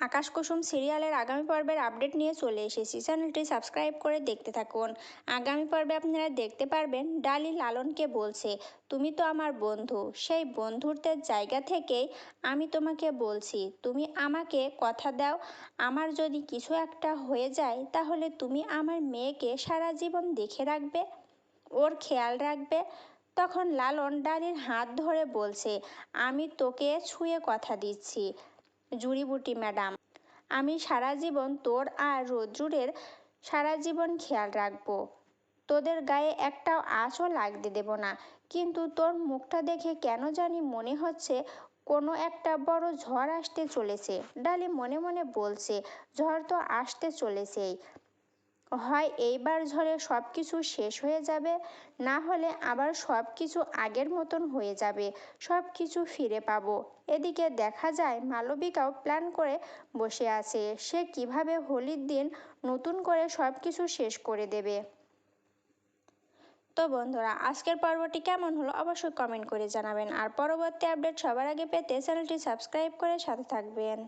আকাশ কুসুম সিরিয়ালের আগামী পর্বের আপডেট নিয়ে চলে এসেছি। চ্যানেলটি সাবস্ক্রাইব করে দেখতে থাকুন। আগামী পর্বে আপনারা দেখতে পারবেন ডালি লালনকে বলছে, তুমি তো আমার বন্ধু। সেই বন্ধুত্বের জায়গা থেকেই আমি তোমাকে বলছি, তুমি আমাকে কথা দাও। আমার যদি কিছু একটা হয়ে যায়, তাহলে তুমি আমার মেয়েকে সারা জীবন দেখে রাখবে, ওর খেয়াল রাখবে। তখন লালন ডালির হাত ধরে বলছে, আমি তোকে ছুঁয়ে কথা দিচ্ছি। জুড়িবুটি ম্যাডাম। আমি সারা জীবন তোর আর রোদ্রুরের সারা জীবন খেয়াল রাখব। তোদের গায়ে একটাও আঁচও লাগতে দেব না। কিন্তু তোর মুখটা দেখে কেন জানি মনে হচ্ছে কোনো একটা বড় ঝড় আসতে চলেছে। ডালি মনে মনে বলছে, ঝড় তো আসতে চলেছেই। হয় এইবার ঝড়ে সব কিছু শেষ হয়ে যাবে, না হলে আবার সব কিছু আগের মতন হয়ে যাবে সব কিছু ফিরে পাবো। এদিকে দেখা যায় মালবিকাও প্ল্যান করে বসে আছে, সে কীভাবে হোলির দিন নতুন করে সব কিছু শেষ করে দেবে। তো বন্ধুরা, আজকের পর্বটি কেমন হলো অবশ্যই কমেন্ট করে জানাবেন, আর পরবর্তী আপডেট সবার আগে পেতে চ্যানেলটি সাবস্ক্রাইব করে সাথে থাকবেন।